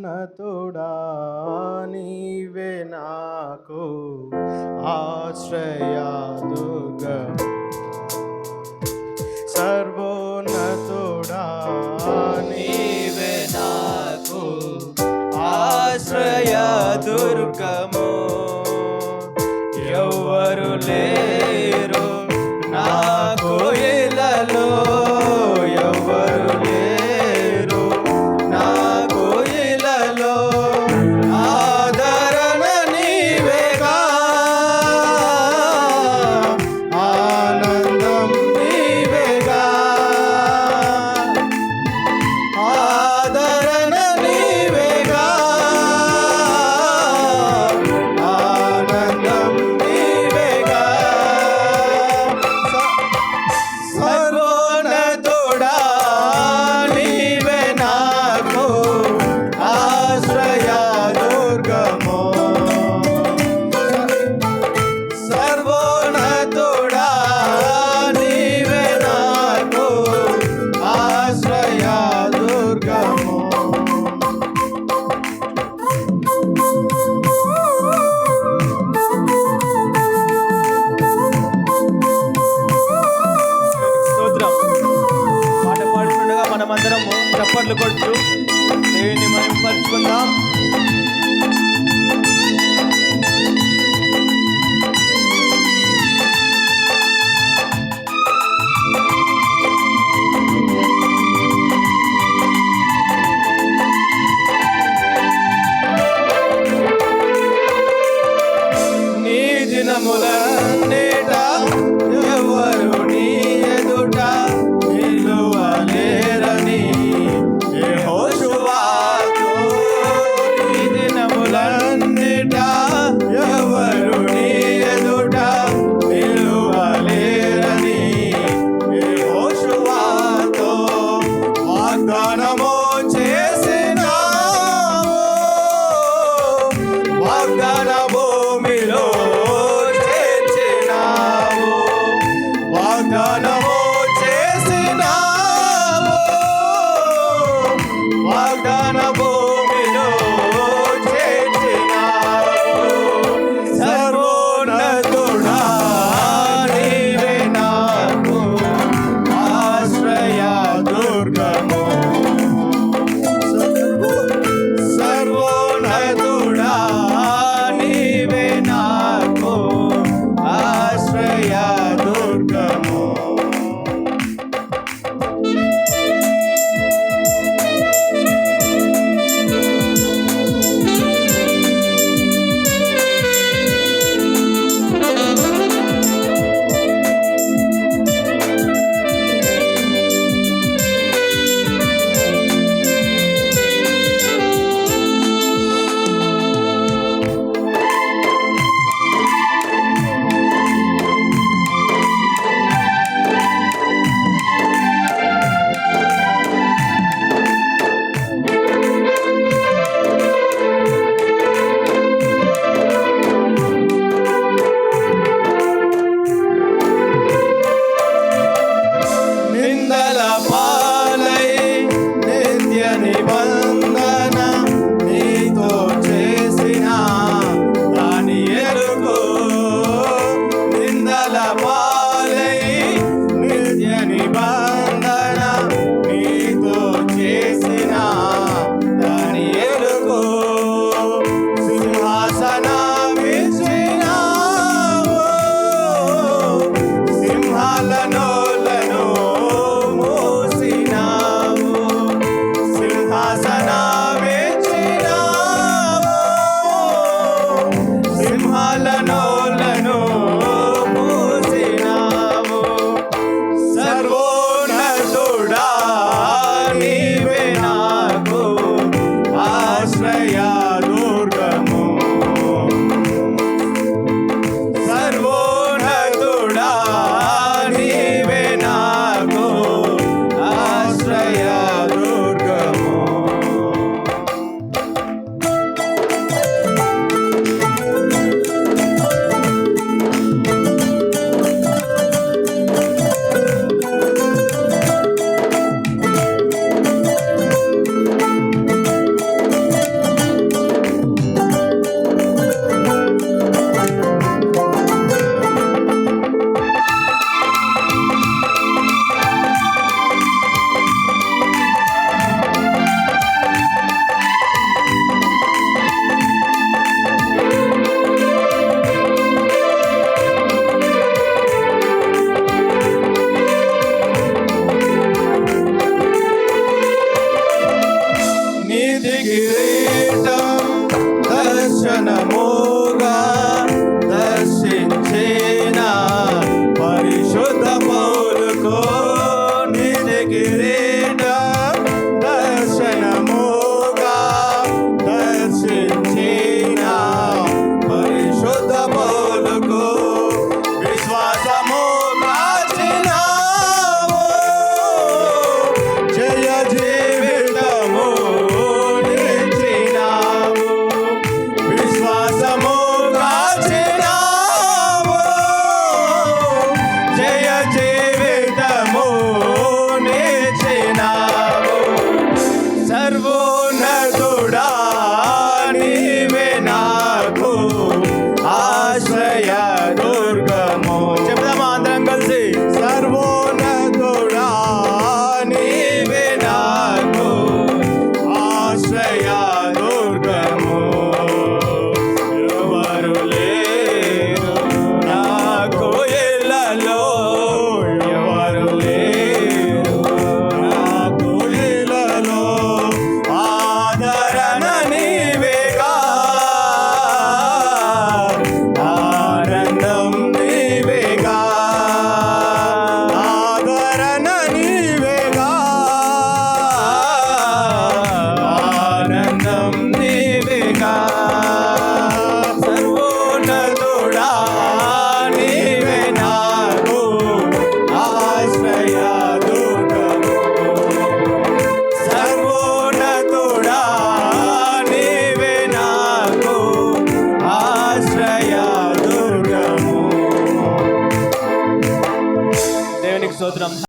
సర్వోన్నతుడా నీవే నాకు ఆశ్రయాదుగ సర్వోన్నతుడా నీవే నాకు ఆశ్రయ దుర్గము. ఎవరు లే పాటలు కొట్టు దేవుడా